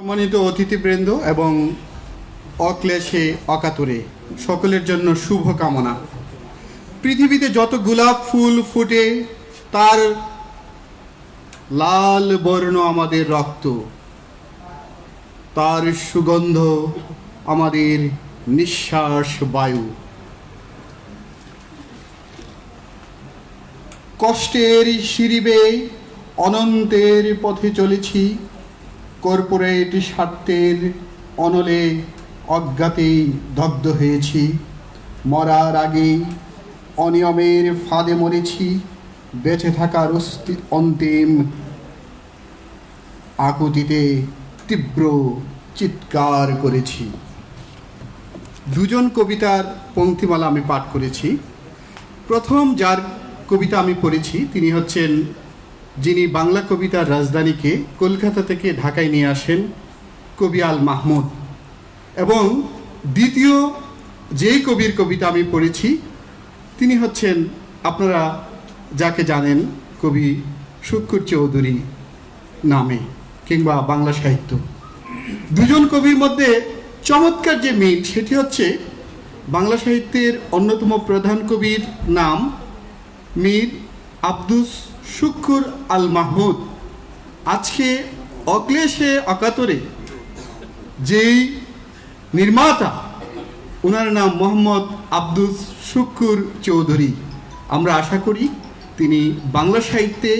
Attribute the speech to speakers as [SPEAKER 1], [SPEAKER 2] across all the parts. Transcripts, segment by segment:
[SPEAKER 1] সম্মানিত অতিথিবৃন্দ এবং অক্লেশে অকাতরে, সকলের জন্য শুভ কামনা। পৃথিবীতে যত গোলাপ ফুল ফুটে, তার লাল বর্ণ আমাদের রক্ত। তার সুগন্ধ আমাদের নিঃশ্বাস বায়ু। কষ্টের সিঁড়িবে অনন্তের পথে চলেছি। কর্পোরেট স্বার্থের অনলে অজ্ঞাতেই দগ্ধ হয়েছি। মরার আগেই অনিয়মের ফাঁদে মরেছি। বেঁচে থাকার অস্তি- অন্তিম আকুতিতে তীব্র চিৎকার করেছি। দুজন কবিতার পঙ্ক্তিমালা আমি পাঠ করেছি। প্রথম যার কবিতা আমি পড়েছি, তিনি হচ্ছেন যিনি বাংলা কবিতার রাজধানীকে কলকাতা থেকে ঢাকায় নিয়ে আসেন, কবি আল মাহমুদ। এবং দ্বিতীয় যেই কবির কবিতা আমি পড়েছি, তিনি হচ্ছেন, আপনারা যাকে জানেন, কবি শুক্কুর চৌধুরী নামে, কিংবা বাংলা সাহিত্য। দুজন কবির মধ্যে চমৎকার যে মিল, সেটি হচ্ছে বাংলা সাহিত্যের অন্যতম প্রধান কবির নাম মীর আব্দুস শুক্কুর আল মাহমুদ। আজকে অক্লেশে অকাতরে যেই নির্মাতা ওনার নাম মোহাম্মদ আব্দুস শুক্কুর চৌধুরী। আমরা আশা করি তিনি বাংলা সাহিত্যে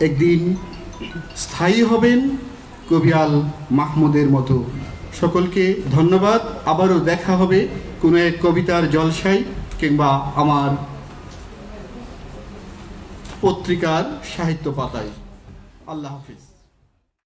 [SPEAKER 1] একদিন স্থায়ী হবেন কবিয়াল মাহমুদের মতো। সকলকে ধন্যবাদ। আবারও দেখা হবে কোনো এক কবিতার জলসায় কিংবা আমার পত্রিকার সাহিত্য পাতায়। আল্লাহ হাফিজ।